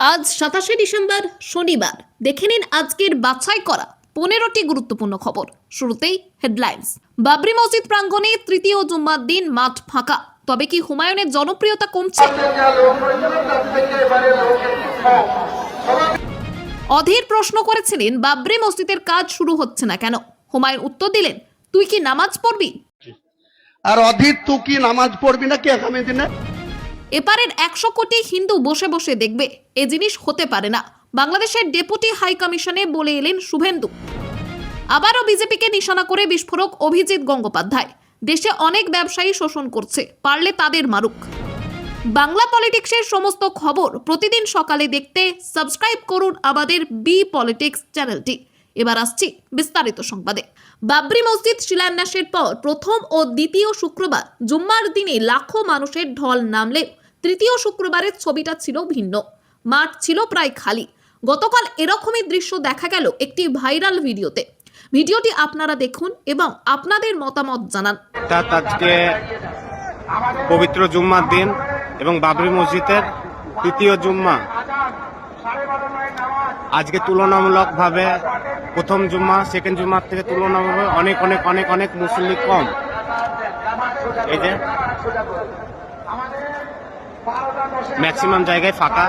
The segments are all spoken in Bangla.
আজ সাতাশে ডিসেম্বর শনিবার। দেখে নিন আজকের বাছাই করা পনেরোটি গুরুত্বপূর্ণ খবর। শুরুতেই হেডলাইন্স বাবরি মসজিদ প্রাঙ্গণে তৃতীয় জুম্মার দিন মাঠ ফাঁকা। তবে কি হুমায়ুনের জনপ্রিয়তা কমছে? অধীর প্রশ্ন করেছিলেন, বাবরি মসজিদের কাজ শুরু হচ্ছে না কেন? হুমায়ুন উত্তর দিলেন, তুই কি নামাজ পড়বি? আর অধীর, তুই কি নামাজ পড়বি নাকি আগামী দিনে? এপারের একশো কোটি হিন্দু বসে বসে দেখবে, এ জিনিস হতে পারে না। বাংলাদেশের ডেপুটি হাই কমিশনে বলে এলেন শুভেন্দু। আবারও বিজেপিকে নিশানা করে বিস্ফোরক অভিজিৎ গঙ্গোপাধ্যায়। দেশে অনেক ব্যবসায়ী শোষণ করছে, পারলে তাদের মারুক। বাংলা পলিটিক্সের সমস্ত খবর প্রতিদিন সকালে দেখতে সাবস্ক্রাইব করুন আমাদের বি পলিটিক্স চ্যানেলটি। এবার আসছি বিস্তারিত সংবাদে। বাবরি মসজিদ শিলান্যাসের পর প্রথম ও দ্বিতীয় শুক্রবার জুম্মার দিনে লাখো মানুষের ঢল নামলে তৃতীয় শুক্রবারের ছবিটা ছিল ভিন্ন। মাঠ ছিল প্রায় খালি। গতকাল এরকমই দৃশ্য দেখা গেল একটি ভাইরাল ভিডিওতে। ভিডিওটি আপনারা দেখুন এবং আপনাদের মতামত জানান। আজকে পবিত্র জুম্মার দিন এবং বাবরি মসজিদের তৃতীয় জুম্মা। আজকে তুলনামূলকভাবে প্রথম জুম্মা সেকেন্ড জুম্মার থেকে তুলনামূলক অনেক অনেক অনেক অনেক মুসল্লি কম। এই যে ম্যাক্সিমাম জায়গায় ফাঁকা।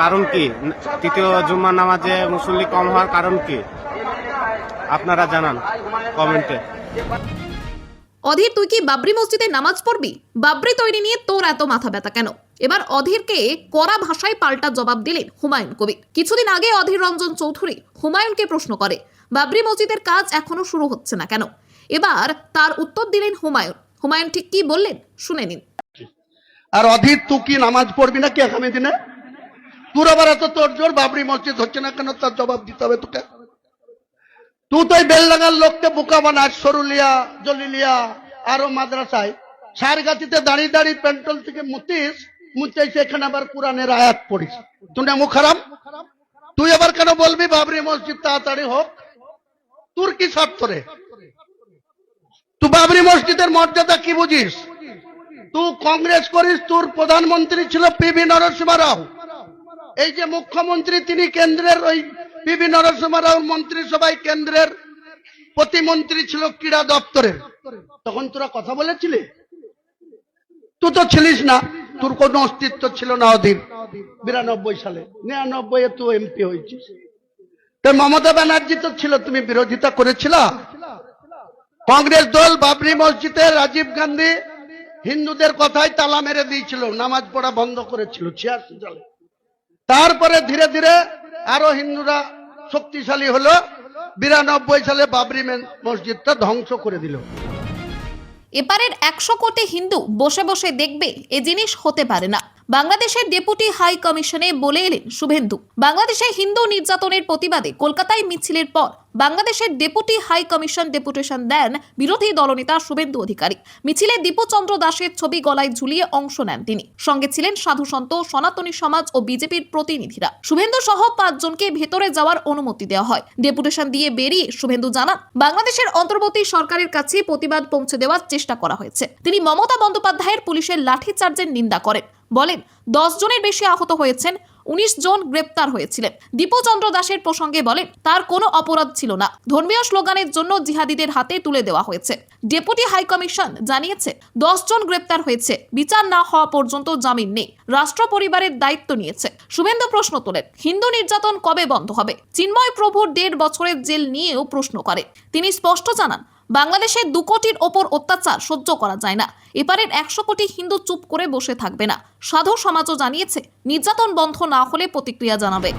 কারণ কি? তৃতীয় জুম্মা নামাজে মুসল্লি কম হওয়ার কারণ কি? আপনারা জানান কমেন্টে। অধীর, তুই কি বাবরি মসজিদে নামাজ পড়বি? বাবরি তৈরি নিয়ে তোর এত মাথা ব্যথা কেন? এবার অধীরকে কড়া ভাষায় পাল্টা জবাব দিলেন হুমায়ুন কবির। কিছুদিন আগে অধীর রঞ্জন চৌধুরী হুমায়ুনকে প্রশ্ন করে, বাবরি মসজিদের কাজ এখনও শুরু হচ্ছে না কেন? এবার তার উত্তর দিলেন হুমায়ুন। হুমায়ুন ঠিক কি বললেন? শুনে নিন। আর অধীর তুই কি নামাজ পড়বি নাকি আগামী দিনে? তোর আবার এত তোর জোর বাবরি মসজিদ হচ্ছে না কেন? তার জবাব দিতে হবে তোকে। তুই তো বেলডাঙ্গার লোককে বোকা বানাস, সরুলিয়া, জলিলিয়া, আরও মাদ্রাসায়। সারগাতিতে দাঁড়িয়ে দাঁড়িয়ে পেন্টল থেকে মুতিস মুতে সেখানে আবার কোরআনের আয়াত পড়িস। তুই না মুখ খারাপ? তুই আবার কেন বলবি বাবরি মসজিদ তাড়াতাড়ি হোক? তোর কি স্বার্থ রে? তুই বাবরি মসজিদের মর্যাদা কি বুঝিস? তুই কংগ্রেস করিস তোর প্রধানমন্ত্রী ছিল পিভি নরসিংহ রাও এই যে মুখ্যমন্ত্রী, তিনি কেন্দ্রের ওই পিভি নরসিংহ রাও মন্ত্রিসভায় কেন্দ্রের প্রতিমন্ত্রী ছিল ক্রীড়া দপ্তরের। তখন তোরা কথা বলেছিলি? তুই তো ছিলিস না। তোর কোন অস্তিত্ব ছিল না অধীর বিরানব্বই সালে। নিরানব্বই এ তুই এমপি হয়েছিস। তো মমতা ব্যানার্জি তো ছিল, তুমি বিরোধিতা করেছিলা। কংগ্রেস দল, বাবরি মসজিদে রাজীব গান্ধী হিন্দুদের কথাই তালা মেরে দিয়েছিল, নামাজ পড়া বন্ধ করেছিল, ছিয়াশি সালে। তারপরে ধীরে ধীরে আরও হিন্দুরা শক্তিশালী হলো, বিরানব্বই সালে বাবরি মসজিদটা ধ্বংস করে দিল। এপারের একশো কোটি হিন্দু বসে বসে দেখবে এ জিনিস হতে পারে না। বাংলাদেশের ডেপুটি হাই কমিশনে বলে এলেন শুভেন্দু। বাংলাদেশে হিন্দু নির্যাতনের প্রতিবাদে কলকাতায় মিছিলের পর বাংলাদেশের ডেপুটি হাই কমিশন ডেপুটেশন দেন বিরোধী দলনেতা শুভেন্দু অধিকারী। মিছিলে দীপচন্দ্র দাসের ছবি গলায় ঝুলিয়ে অংশ নেন তিনি। সঙ্গে ছিলেন সাধু সন্ত, সনাতনী সমাজ ও বিজেপির প্রতিনিধিরা। শুভেন্দু সহ পাঁচজনকে ভেতরে যাওয়ার অনুমতি দেওয়া হয়। ডেপুটেশন দিয়ে বেরিয়ে শুভেন্দু জানান, বাংলাদেশের অন্তর্বর্তী সরকারের কাছে প্রতিবাদ পৌঁছে দেওয়ার চেষ্টা করা হয়েছে। তিনি মমতা বন্দ্যোপাধ্যায়ের পুলিশের লাঠিচার্জের নিন্দা করেন। বলেন, দশ জনের বেশি আহত হয়েছেন, উনিশ জন গ্রেপ্তার হয়েছিলেন। দীপচন্দ্র দাসের প্রসঙ্গে বলেন, তার কোনো অপরাধ ছিল না। ধর্মীয় স্লোগানের জন্য জিহাদিদের হাতে তুলে দেওয়া হয়েছে। ডেপুটি হাইকমিশন জানিয়েছে জন গ্রেপ্তার হয়েছে, বিচার না হওয়া পর্যন্ত জামিন নেই। রাষ্ট্র পরিবারের দায়িত্ব নিয়েছে। শুভেন্দু প্রশ্ন তোলেন, হিন্দু নির্যাতন কবে বন্ধ হবে? চিন্ময় প্রভুর দেড় বছরের জেল নিয়েও প্রশ্ন করে। তিনি স্পষ্ট জানান বাংলাদেশের দু কোটির ওপর অত্যাচার সহ্য করা যায় না। এপারের একশো কোটি হিন্দু চুপ করে বসে থাকবে না। সাধু সমাজও জানিয়েছে, নির্যাতন বন্ধ না হলে প্রতিক্রিয়া জানাবে।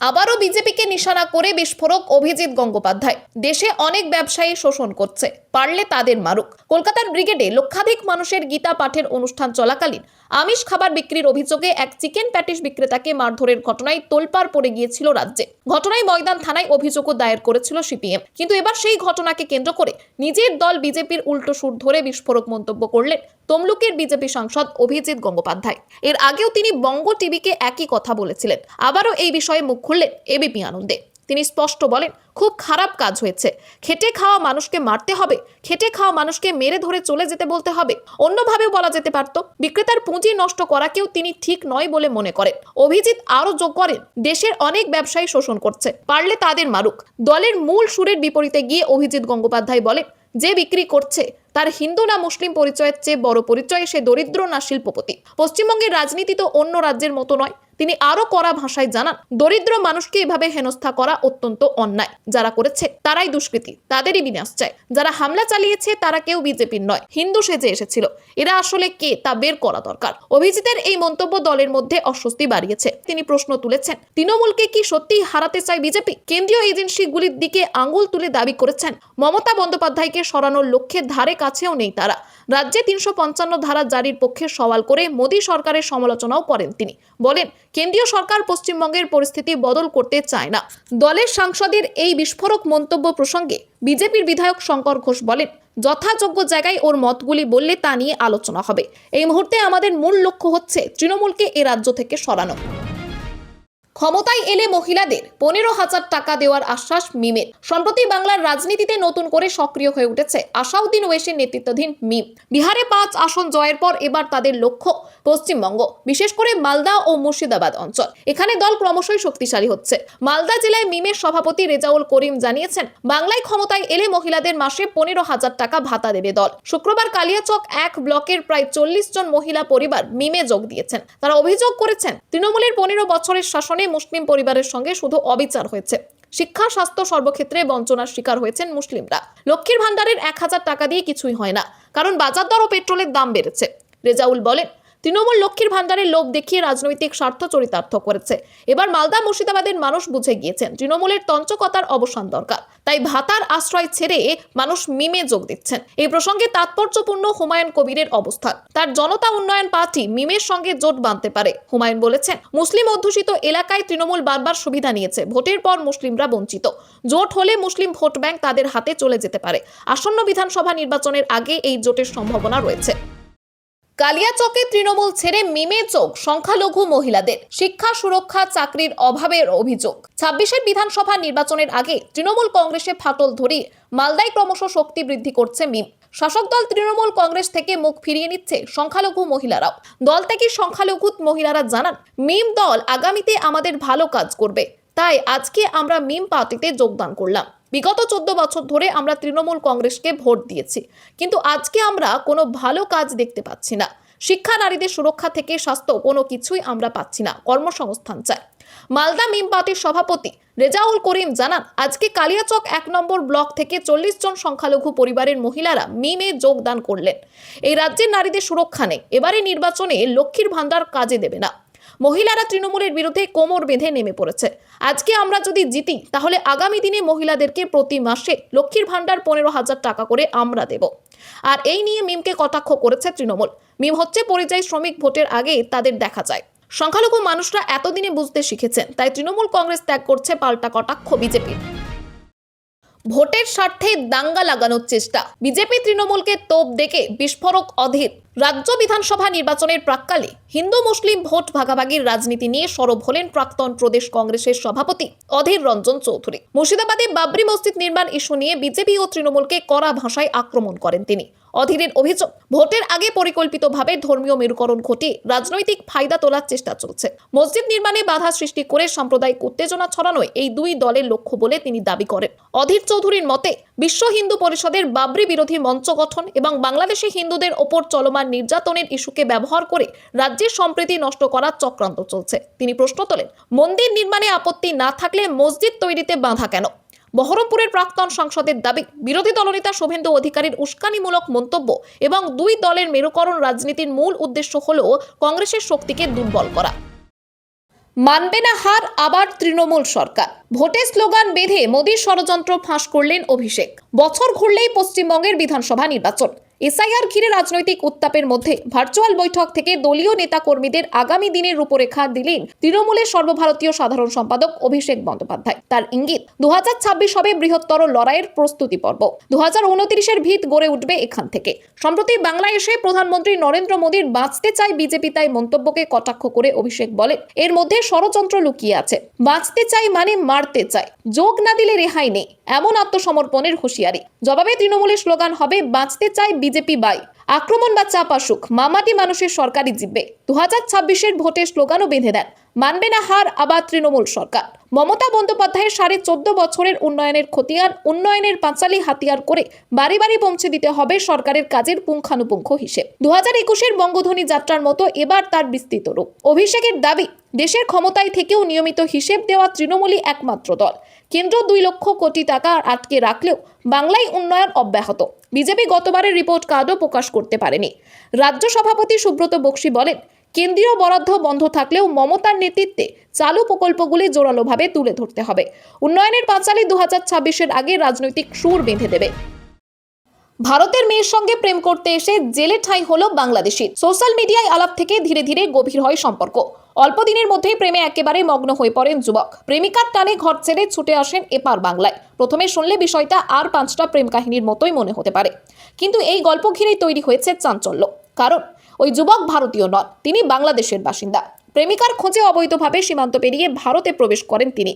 আবারও বিজেপিকে নিশানা করে বিস্ফোরক অভিজিৎ গঙ্গোপাধ্যায়। দেশে অনেক ব্যবসায়ী শোষণ করছে, পারলে তাদের মারুক। কলকাতার ব্রিগেডে লক্ষাধিক মানুষের গীতা পাঠের অনুষ্ঠান চলাকালীন আমিষ খাবার বিক্রির অভিযোগে এক চিকেন প্যাটিস বিক্রেতাকে মারধরের ঘটনায় তোলপাড় পড়ে গিয়েছিল রাজ্যে। ঘটনায় ময়দান থানায় অভিযোগও দায়ের করেছিল সিপিএম। কিন্তু এবার সেই ঘটনাকে কেন্দ্র করে নিজের দল বিজেপির উল্টো সুর ধরে বিস্ফোরক মন্তব্য করলেন তমলুকের বিজেপি সাংসদ অভিজিৎ গঙ্গোপাধ্যায়। এর আগেও তিনি বঙ্গ টিভিকে একই কথা বলেছিলেন। আবারও এই বিষয়ে মুখ খুললেন এবিপি আনন্দে। তিনি স্পষ্ট বলেন, খুব খারাপ কাজ হয়েছে। খেটে খাওয়া মানুষকে মারতে হবে, খেটে খাওয়া মানুষকে মেরে ধরে চলে যেতে বলতে হবে। অন্যভাবেও বলা যেতে পারত, বিক্রেতার পুঁজি নষ্ট করাকেও তিনি ঠিক নয় বলে মনে করেন। অভিজিৎ আরও যোগ করেন, দেশের অনেক ব্যবসায়ী শোষণ করছে, পারলে তাদের মারুক। দলের মূল সুরের বিপরীতে গিয়ে অভিজিৎ গঙ্গোপাধ্যায় বলেন, যে বিক্রি করছে, তার হিন্দু না মুসলিম পরিচয়ের চেয়ে বড় পরিচয় সে দরিদ্র না শিল্পপতি। পশ্চিমবঙ্গের রাজনীতি তো অন্য রাজ্যের মতো নয়। তিনি আরও কড়া ভাষায় জানান, দরিদ্র মানুষকে এভাবে হেনস্থা করা অত্যন্ত অন্যায়। যারা করেছে, তারাই দুষ্কৃতী, তাদেরই বিনাশ চায়। যারা হামলা চালিয়েছে, তারা কেউ বিজেপির নয়। হিন্দু সেজে এসেছিল। এরা আসলে কে, তা বের করা দরকার। অভিজিতের এই মন্তব্য দলের মধ্যে অস্বস্তি বাড়িয়েছে। তিনি প্রশ্ন তুলেছেন, তৃণমূলকে কি সত্যিই হারাতে চায় বিজেপি? কেন্দ্রীয় এজেন্সিগুলির দিকে আঙুল তুলে দাবি করেছেন। মমতা বন্দ্যোপাধ্যায়কে সরানোর লক্ষ্যে ধারে কাছেও নেই তারা। রাজ্যে তিনশো পঞ্চান্ন ধারা জারির পক্ষে সওয়াল করে মোদী সরকারের সমালোচনাও করেন তিনি। বলেন কেন্দ্রীয় সরকার পশ্চিমবঙ্গের পরিস্থিতি বদল করতে চায় না। দলের সাংসদের এই বিস্ফোরক মন্তব্য প্রসঙ্গে বিজেপির বিধায়ক শঙ্কর ঘোষ বলেন, যথাযোগ্য জায়গায় ওর মতগুলি বললে তা নিয়ে আলোচনা হবে। এই মুহূর্তে আমাদের মূল লক্ষ্য হচ্ছে তৃণমূলকে এ রাজ্য থেকে সরানো। ক্ষমতায় এলে মহিলাদের পনেরো হাজার টাকা দেওয়ার আশ্বাস মিমের সম্প্রতি বাংলার রাজনীতিতে নতুন করে সক্রিয় হয়ে উঠেছে আসাউদ্দিন ওয়েসের নেতৃত্বাধীন মিম। বিহারে পাঁচ আসন জয়ের পর এবার তাদের লক্ষ্য পশ্চিমবঙ্গ, বিশেষ করে মালদা ও মুর্শিদাবাদ অঞ্চল। এখানে দল ক্রমশই শক্তিশালী হচ্ছে। মালদা জেলায় মিমের সভাপতি রেজাউল করিম জানিয়েছেন, বাংলায় ক্ষমতায় এলে মহিলাদের মাসে পনেরো হাজার টাকা ভাতা দেবে দল। শুক্রবার কালিয়াচক এক ব্লকের প্রায় চল্লিশ জন মহিলা পরিবার মিমে যোগ দিয়েছেন। তারা অভিযোগ করেছেন, তৃণমূলের পনেরো বছরের শাসনে মুসলিম পরিবারের সঙ্গে শুধু অবিচার হয়েছে। শিক্ষা, স্বাস্থ্য সর্বক্ষেত্রে বঞ্চনার শিকার হয়েছেন মুসলিমরা। লক্ষ্মীর ভান্ডারের এক হাজার টাকা দিয়ে কিছুই হয় না, কারণ বাজার দর ও পেট্রোলের দাম বেড়েছে। রেজাউল বলেন তৃণমূল লক্ষ্মীর ভান্ডারের লোভ দেখিয়ে রাজনৈতিক স্বার্থ চরিতার্থ করেছে। এবার মালদা মুর্শিদাবাদের মানুষ বুঝে গিয়েছেন, তৃণমূলের তঞ্চকতার অবসান দরকার। তাই ভাতার আশ্রয় ছেড়ে মানুষ মিমে যোগ দিচ্ছেন। এই প্রসঙ্গে তাৎপর্যপূর্ণ হুমায়ুন কবিরের অবস্থান। তার জনতা উন্নয়ন পার্টি মিমের সঙ্গে জোট বাঁধতে পারে, হুমায়ুন বলেছেন। মুসলিম অধ্যুষিত এলাকায় তৃণমূল বারবার সুবিধা নিয়েছে, ভোটের পর মুসলিমরা বঞ্চিত। জোট হলে মুসলিম ভোট ব্যাংক তাদের হাতে চলে যেতে পারে। আসন্ন বিধানসভা নির্বাচনের আগে এই জোটের সম্ভাবনা রয়েছে। কালিয়াচকে তৃণমূল ছেড়ে মিমে চোখ, সংখ্যালঘু মহিলাদের শিক্ষা, সুরক্ষা, চাকরির অভাবের অভিযোগ। ছাব্বিশের বিধানসভা নির্বাচনের আগে তৃণমূল কংগ্রেসে ফাটল ধরিয়ে মালদায় ক্রমশ শক্তি বৃদ্ধি করছে মিম। শাসক দল তৃণমূল কংগ্রেস থেকে মুখ ফিরিয়ে নিচ্ছে সংখ্যালঘু মহিলারাও। দল থেকে সংখ্যালঘু মহিলারা জানান, মিম দল আগামীতে আমাদের ভালো কাজ করবে। তাই আজকে আমরা মিম পার্টিতে যোগদান করলাম। বিগত চোদ্দ বছর ধরে আমরা তৃণমূল কংগ্রেসকে ভোট দিয়েছি। কিন্তু আজকে আমরা কোনো ভালো কাজ দেখতে পাচ্ছি না। শিক্ষা নারীদের সুরক্ষা থেকে স্বাস্থ্য কোনো কিছুই আমরা পাচ্ছি না, কর্মসংস্থান চাই। মালদা মিম পার্টির সভাপতি রেজাউল করিম জানান, আজকে কালিয়াচক এক নম্বর ব্লক থেকে চল্লিশ জন সংখ্যালঘু পরিবারের মহিলারা মিমে যোগদান করলেন। এই রাজ্যের নারীদের সুরক্ষা নেই। এবারে নির্বাচনে লক্ষ্মীর ভান্ডার কাজে দেবে না। মহিলারা তৃণমূলের বিরুদ্ধে কোমর বেঁধে নেমে পড়েছে। আজকে আমরা যদি জিতি, তাহলে আগামী দিনে মহিলাদেরকে প্রতি মাসে লক্ষ্মীর ভাণ্ডার পনেরো হাজার টাকা করে আমরা দেব। আর এই নিয়ে মিমকে কটাক্ষ করেছে তৃণমূল। মিম হচ্ছে পরিযায়ী শ্রমিক ভোটের আগে তাদের দেখা যায়। সংখ্যালঘু মানুষরা এতদিনে বুঝতে শিখেছেন, তাই তৃণমূল কংগ্রেস ত্যাগ করছে পাল্টা কটাক্ষ বিজেপির ভোটের স্বার্থে দাঙ্গা লাগানোর চেষ্টা। বিজেপি তৃণমূলকে তোপ ডেকে বিস্ফোরক অধীর। রাজ্য বিধানসভা নির্বাচনের প্রাক্কালে হিন্দু মুসলিম ভোট ভাগাভাগির রাজনীতি নিয়ে সরব হলেন প্রাক্তন প্রদেশ কংগ্রেসের সভাপতি অধীর রঞ্জন চৌধুরী। মুর্শিদাবাদে বাবরি মসজিদ নির্মাণ ইস্যু নিয়ে বিজেপি ও তৃণমূলকে কড়া ভাষায় আক্রমণ করেন তিনি। অধীরের অভিযোগ, ভোটের আগে পরিকল্পিতভাবে ধর্মীয় মেরুকরণ ঘটিয়ে রাজনৈতিক ফায়দা তোলার চেষ্টা চলছে। মসজিদ নির্মাণে বাধা সৃষ্টি করে সাম্প্রদায়িক উত্তেজনা ছড়ানোয় এই দুই দলের লক্ষ্য বলে তিনি দাবি করেন। অধীর চৌধুরীর মতে বিশ্ব হিন্দু পরিষদের বাবরি বিরোধী মঞ্চ গঠন এবং বাংলাদেশে হিন্দুদের ওপর চলমান নির্যাতনের ইস্যুকে ব্যবহার করে রাজ্যের সম্প্রীতি নষ্ট করার চক্রান্ত চলছে। তিনি প্রশ্ন তোলেন, মন্দির নির্মাণে আপত্তি না থাকলে মসজিদ তৈরিতে বাধা কেন? বহরমপুরের প্রাক্তন সাংসদের দাবি, বিরোধী দলনেতা শুভেন্দু অধিকারীর উস্কানিমূলক মন্তব্য এবং দুই দলের মেরুকরণ রাজনীতির মূল উদ্দেশ্য হল কংগ্রেসের শক্তিকে দুর্বল করা। মানবে না হার, আবার তৃণমূল সরকার। ভোটে স্লোগান বেঁধে মোদীর ষড়যন্ত্র ফাঁস করলেন অভিষেক। বছর ঘুরলেই পশ্চিমবঙ্গের বিধানসভা নির্বাচন। এসআইআর ঘিরে রাজনৈতিক উত্তাপের মধ্যে ভার্চুয়াল বৈঠক থেকে দলীয় নেতা কর্মীদের আগামী দিনের রূপরেখা দিলেন তৃণমূলের সর্বভারতীয় সাধারণ সম্পাদক অভিষেক বন্দ্যোপাধ্যায়। তার ইঙ্গিত দু হবে বৃহত্তর লড়াইয়ের প্রস্তুতি পর্ব। দু হাজার ভিত গড়ে উঠবে এখান থেকে। সম্প্রতি বাংলায় এসে প্রধানমন্ত্রী নরেন্দ্র মোদীর বাঁচতে চাই বিজেপি তাই মন্তব্যকে কটাক্ষ করে অভিষেক বলেন, এর মধ্যে ষড়যন্ত্র লুকিয়ে আছে। বাঁচতে চাই মানে মারতে চাই যোগ না দিলে রেহাই নেই। এমন আত্মসমর্পণের হুঁশিয়ারি। জবাবে তৃণমূলের স্লোগান হবে, বাঁচতে চাই বিজেপি বাই। আক্রমণ বা চাপ আসুক, মামাটি মানুষের সরকারি জিতবে। দু হাজার ছাব্বিশের ভোটের স্লোগানও বেঁধে দেন। মানবে না হার, আবার তৃণমূল সরকার। মমতা বন্দ্যোপাধ্যায়ের সাড়ে চোদ্দ বছরের উন্নয়নের খতিয়ান, উন্নয়নের পাঁচালি হাতিয়ার করে বাড়ি বাড়ি পৌঁছে দিতে হবে সরকারের কাজের পুঙ্খানুপুঙ্খ হিসেব। দু হাজার একুশের বঙ্গধ্বনি যাত্রার মতো এবার তার বিস্তৃত রূপ। অভিষেকের দাবি, দেশের ক্ষমতায় থেকেও নিয়মিত হিসেব দেওয়া তৃণমূলই একমাত্র দল। কেন্দ্র দুই লক্ষ কোটি টাকা আটকে রাখলেও বাংলায় উন্নয়ন অব্যাহত। বিজেপি গতবারের রিপোর্ট কার্ডও প্রকাশ করতে পারেনি। রাজ্য সভাপতি সুব্রত বক্সি বলেন, কেন্দ্রীয় বরাদ্দ বন্ধ থাকলেও মমতার নেতৃত্বে চালু প্রকল্পগুলি জোরালোভাবে তুলে ধরতে হবে। উন্নয়নের পাঁচালী দু হাজার আগে রাজনৈতিক সুর বেঁধে দেবে। ভারতের মেয়ের সঙ্গে প্রেম করতে এসে জেলে ঠাঁই হলো বাংলাদেশি। সোশ্যাল মিডিয়ায় আলাপ থেকে ধীরে ধীরে গভীর হয় সম্পর্ক। অল্প দিনের মধ্যেই প্রেমে একেবারে মগ্ন হয়ে পড়েন যুবক। প্রেমিকার টানে ঘর ছেড়ে ছুটে আসেন এপার বাংলায়। প্রথমে শুনলে বিষয়টা আর পাঁচটা প্রেম কাহিনীর মতোই মনে হতে পারে। কিন্তু এই গল্প ঘিরেই তৈরি হয়েছে চাঞ্চল্য। কারণ, ওই যুবক ভারতীয় নন, তিনি বাংলাদেশের বাসিন্দা। প্রেমিকার খোঁজে অবৈধভাবে সীমান্ত পেরিয়ে ভারতে প্রবেশ করেন তিনি।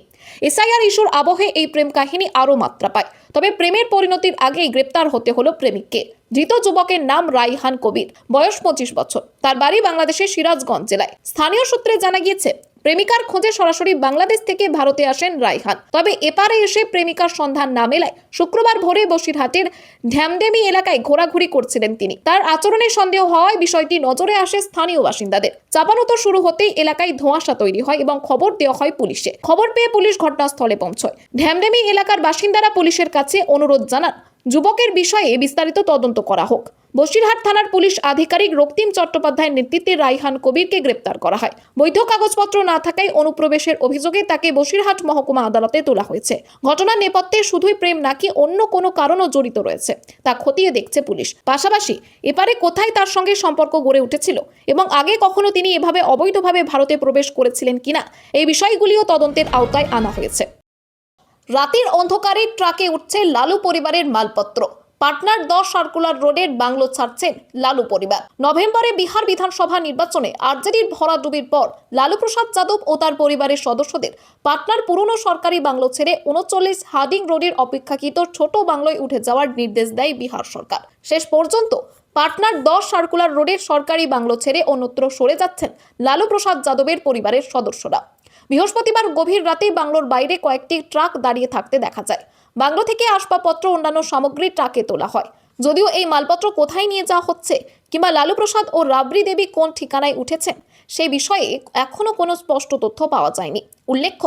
এসআইআর ইস্যুর আবহে এই প্রেম কাহিনী আরও মাত্রা পায়। তবে প্রেমের পরিণতির আগেই গ্রেপ্তার হতে হলো প্রেমিককে। ধৃত যুবকের নাম রাইহান কবির। বয়স পঁচিশ বছর। তার বাড়ি বাংলাদেশের সিরাজগঞ্জ জেলায়। স্থানীয় সূত্রে জানা গিয়েছে প্রেমিকার খোঁজে সরাসরি বাংলাদেশ থেকে ভারতে আসেন রাইহান তবে এপারে এসে প্রেমিকার সন্ধান না মেলায় শুক্রবার ভোরে বসিরহাটের ঢ্যামডেমি এলাকায় ঘোরাঘুরি করছিলেন তিনি। তার আচরণে সন্দেহ হওয়ায় বিষয়টি নজরে আসে স্থানীয় বাসিন্দাদের। চাপানোতো শুরু হতেই এলাকায় ধোঁয়াশা তৈরি হয় এবং খবর দেওয়া হয় পুলিশে। খবর পেয়ে পুলিশ ঘটনাস্থলে পৌঁছয়। ঢ্যামডেমি এলাকার বাসিন্দারা পুলিশের কাছে অনুরোধ জানান, যুবকের বিষয়ে বিস্তারিত তদন্ত করা হোক। বসিরহাট থানার পুলিশ আধিকারিক রক্তিম চট্টোপাধ্যায়ের নেতৃত্বে রাইহান কবিরকে গ্রেপ্তার করা হয়। বৈধ কাগজপত্র না থাকায় অনুপ্রবেশের অভিযোগে তাকে বসিরহাট মহকুমা আদালতে তোলা হয়েছে। ঘটনার নেপথ্যে শুধুই প্রেম নাকি অন্য কোনো কারণও জড়িত রয়েছে, তা খতিয়ে দেখছে পুলিশ। পাশাপাশি এপারে কোথায় তার সঙ্গে সম্পর্ক গড়ে উঠেছিল এবং আগে কখনো তিনি এভাবে অবৈধভাবে ভারতে প্রবেশ করেছিলেন কিনা, এই বিষয়গুলিও তদন্তের আওতায় আনা হয়েছে। রাতের অন্ধকারে ট্রাকে উঠছে লালু পরিবারের মালপত্র। পাটনার দশ সার্কুলার রোডের বাংলো ছাড়ছেন লালু পরিবার। নভেম্বরে বিহার বিধানসভা নির্বাচনে আরজেডির ভরাডুবির পর লালু প্রসাদ যাদব ও তার পরিবারের সদস্যদের পাটনার পুরনো সরকারি বাংলো ছেড়ে উনচল্লিশ হার্ডিং রোডের অপেক্ষাকৃত ছোট বাংলোয় উঠে যাওয়ার নির্দেশ দেয় বিহার সরকার। শেষ পর্যন্ত পাটনার দশ সার্কুলার রোডের সরকারি বাংলো ছেড়ে অন্যত্র সরে যাচ্ছেন লালু প্রসাদ যাদবের পরিবারের সদস্যরা। বৃহস্পতিবার গভীর রাতে বাংলোর বাইরে কয়েকটি ট্রাক দাঁড়িয়ে থাকতে দেখা যায়। বাংলো থেকে আসবাবপত্র অন্যান্য সামগ্রী ট্রাকে তোলা হয়। যদিও এই মালপত্র কোথায় নিয়ে যাওয়া হচ্ছে কিংবা লালু প্রসাদ ও রাবড়ি দেবী কোন ঠিকানায় উঠেছেন, সে বিষয়ে এখনও কোনো স্পষ্ট তথ্য পাওয়া যায়নি। উল্লেখ্য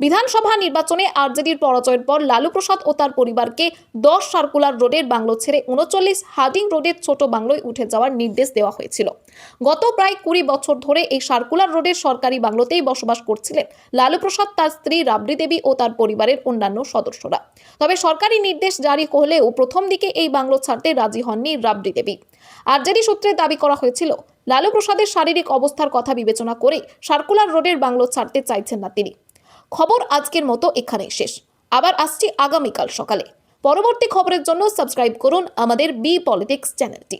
বিধানসভা নির্বাচনে আরজেডির পরাজয়ের পর লালু প্রসাদ ও তার পরিবারকে দশ সার্কুলার রোডের বাংলো ছেড়ে উনচল্লিশ হার্ডিং রোডের ছোট বাংলোয় উঠে যাওয়ার নির্দেশ দেওয়া হয়েছিল। গত প্রায় কুড়ি বছর ধরে এই সার্কুলার রোডের সরকারি বাংলোতেই বসবাস করছিলেন লালু প্রসাদ, তার স্ত্রী রাবড়ি দেবী ও তার পরিবারের অন্যান্য সদস্যরা। তবে সরকারি নির্দেশ জারি হলেও প্রথম দিকে এই বাংলো ছাড়তে রাজি হননি রাবড়ি দেবী। আরজেডি সূত্রে দাবি করা হয়েছিল, লালু প্রসাদের শারীরিক অবস্থার কথা বিবেচনা করে সার্কুলার রোডের বাংলো ছাড়তে চাইছেন না তিনি। খবর আজকের মতো এখানেই শেষ। আবার আসছি আগামীকাল সকালে। পরবর্তী খবরের জন্য সাবস্ক্রাইব করুন আমাদের বি পলিটিক্স চ্যানেলটি।